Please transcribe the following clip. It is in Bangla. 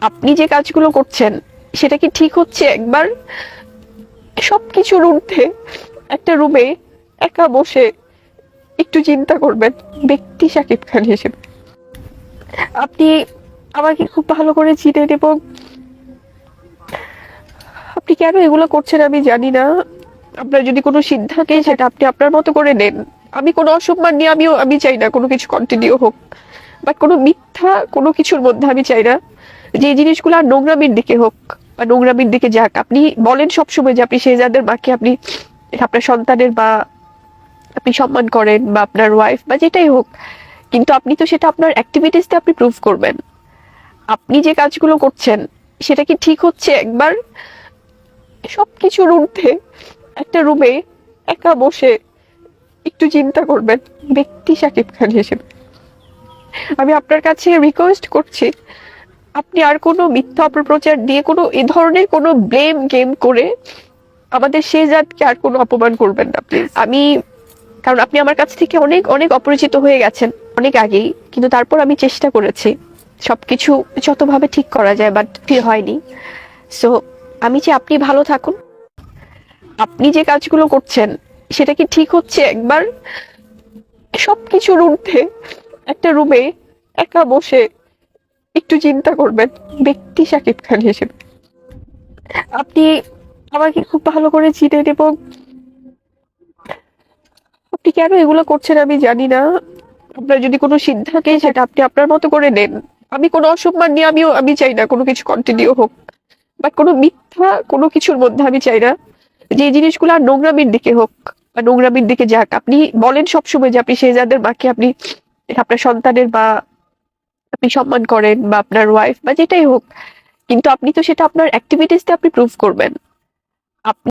আপনি যে কাজগুলো করছেন, সেটা কি ঠিক হচ্ছে একবার? সবকিছুর ঊর্ধ্বে একটা রুমে একা বসে একটু চিন্তা করবেন, ব্যক্তি সাকিব খান হিসেবে। আপনি আমাকে খুব ভালো করে চিনেন এবং আপনি কেন এগুলো করছেন আমি জানি না। আপনার যদি কোনো সিদ্ধান্তে সেটা আপনি আপনার মতো করে নেন। আমি কোনো অসম্মান নিয়ে, আমিও, আমি চাই না কোনো কিছু কন্টিনিউ হোক। বাট কোনো মিথ্যা কোনো কিছুর মধ্যে আমি চাই না। যে জিনিসগুলো আর নোংরামির দিকে হোক বা নোংরামির দিকে যাক, আপনি বলেন সবসময় যে আপনি শেহজাদের মাকে আপনি আপনার সন্তানের বা আপনি সম্মান করেন বা আপনার ওয়াইফ বা যেটাই হোক, কিন্তু আপনি তো সেটা আপনার অ্যাক্টিভিটিসতে আপনি প্রুভ করবেন। আপনি যে কাজগুলো করছেন, সেটা কি ঠিক হচ্ছে একবার? সবকিছুর ঊর্ধ্বে একটা রুমে একা বসে একটু চিন্তা করবেন। ব্যক্তি সাকিব খান হিসেবে। আমি আপনার কাছে রিকোয়েস্ট করছি আপনি আর কোনো মিথ্যা অপপ্রচার দিয়ে কোনো এ ধরনের কোনো ব্লেম গেম করে আমাদের সে জাতকে আর কোনো অপমান করবেন না প্লিজ আমি কারণ আপনি আমার কাছ থেকে অনেক অনেক অপরিচিত হয়ে গেছেন অনেক আগেই কিন্তু তারপর আমি চেষ্টা করেছি। সবকিছু যতভাবে ঠিক করা যায় বাট ঠিক হয়নি। সো আমি যে আপনি ভালো থাকুন। আপনি যে কাজগুলো করছেন সেটা কি ঠিক হচ্ছে একবার? সবকিছুর ঊর্ধ্বে রুমে একা বসে একটু চিন্তা করবেন। ব্যক্তি সাকিব খান হিসেবে। আপনি আমাকে খুব ভালো করে চিনেন এবং আপনি কেন এগুলো করছেন আমি জানি না। আপনার যদি কোনো সিদ্ধান্তে সেটা আপনি আপনার মতো করে নেন। আমি কোনো অসম্মান নিয়ে আমিও, আমি চাই না কোনো কিছু কন্টিনিউ হোক। বা কোনো মিথ্যা কোনো কিছুর মধ্যে আমি চাই না। যে জিনিসগুলো আর নোংরামির দিকে হোক, বা নোংরামির দিকে যাক। আপনি বলেন সবসময় যে আপনি শেহজাদের মাকে আপনি আপনার সন্তানের বা আপনি সম্মান করেন বা আপনার ওয়াইফ বা যেটাই হোক, কিন্তু আপনি তো সেটা আপনার অ্যাক্টিভিটিসতে আপনি প্রুভ করবেন। আপনি